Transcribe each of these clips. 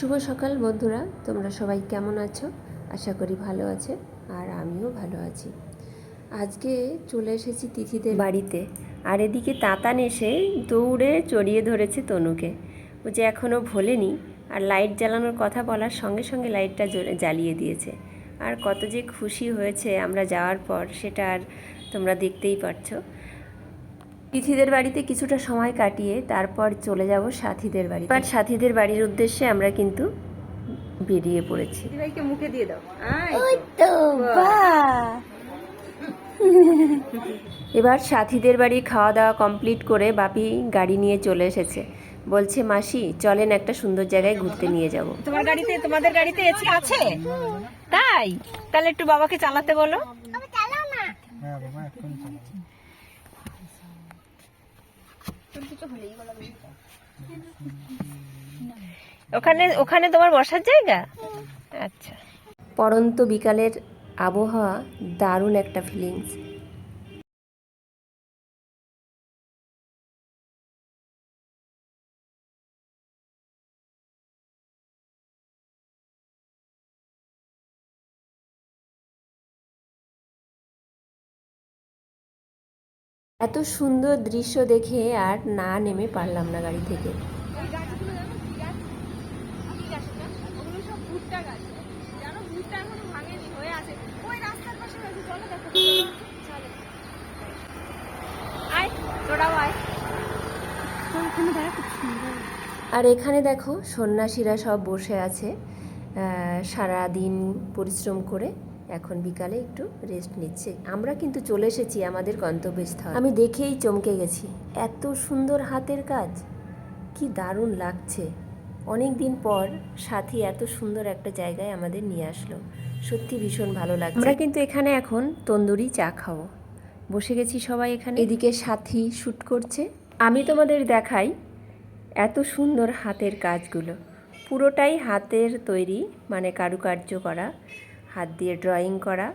শুভ সকাল বন্ধুরা, তোমরা সবাই কেমন আছো? আশা করি ভালো আছে আর আমিও ভালো আছি। আজকে চলে এসেছি তিথিদের বাড়িতে। আর এদিকে তাতান এসে দৌড়ে চড়িয়ে ধরেছে তনুকে। ও যে এখনও ভোলেনি আর লাইট জ্বালানোর কথা বলার সঙ্গে সঙ্গে লাইটটা জ্বলে- জ্বালিয়ে দিয়েছে। আর কত যে খুশি হয়েছে আমরা যাওয়ার পর, সেটা আর তোমরা দেখতেই পারছ। তিথিদের বাড়িতে কিছুটা সময় কাটিয়ে তারপর চলে যাব সাথীদের বাড়ি এবার সাথীদের বাড়ির উদ্দেশ্যে আমরা কিন্তু বেরিয়ে পড়েছি। দিদিভাইকে মুখে দিয়ে দাও। এবার সাথীদের বাড়ি খাওয়া দাওয়া কমপ্লিট করে বাপি গাড়ি নিয়ে চলে এসেছে। বলছে মাসি চলেন একটা সুন্দর জায়গায় ঘুরতে নিয়ে যাব। তোমার গাড়িতে তোমাদের গাড়িতে এসি আছে? তাই? তাহলে একটু বাবাকে চালাতে বলো। ওখানে ওখানে তোমার বসার জায়গা? আচ্ছা। পরন্ত বিকালের আবহাওয়া দারুণ একটা ফিলিংস এত সুন্দর দৃশ্য দেখে আর না নেমে পারলাম না গাড়ি থেকে। আর এখানে দেখো সন্ন্যাসীরা সব বসে আছে। সারা দিন পরিশ্রম করে এখন বিকালে একটু রেস্ট নিচ্ছে। আমরা কিন্তু চলে এসেছি আমাদের গন্তব্যস্থল। আমি দেখেই চমকে গেছি। এত সুন্দর হাতের কাজ। কি দারুণ লাগছে। অনেক দিন পর সাথী এত সুন্দর একটা জায়গায় আমাদের নিয়ে আসলো। সত্যি ভীষণ ভালো লাগছে। আমরা কিন্তু এখানে এখন তন্দুরি চা খাব। বসে গেছি সবাই এখানে। এদিকে সাথী শ্যুট করছে। আমি তোমাদের দেখাই এত সুন্দর হাতের কাজগুলো। পুরোটাই হাতের তৈরি মানে কারুকার্য করা, হাত দিয়ে ড্রয়িং করা।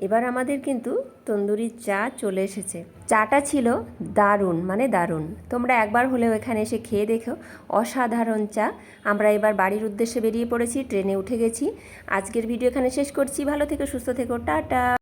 এবার আমাদের কিন্তু তন্দুরি চা চলে এসেছে। চাটা ছিল দারুণ মানে দারুণ। তোমরা একবার হলেও এখানে এসে খেয়ে দেখো। অসাধারণ চা। আমরা এবার বাড়ির উদ্দেশ্যে বেরিয়ে পড়েছি, ট্রেনে উঠে গেছি। আজকের ভিডিও এখানে শেষ করছি। ভালো থেকো, সুস্থ থেকো। টাটা।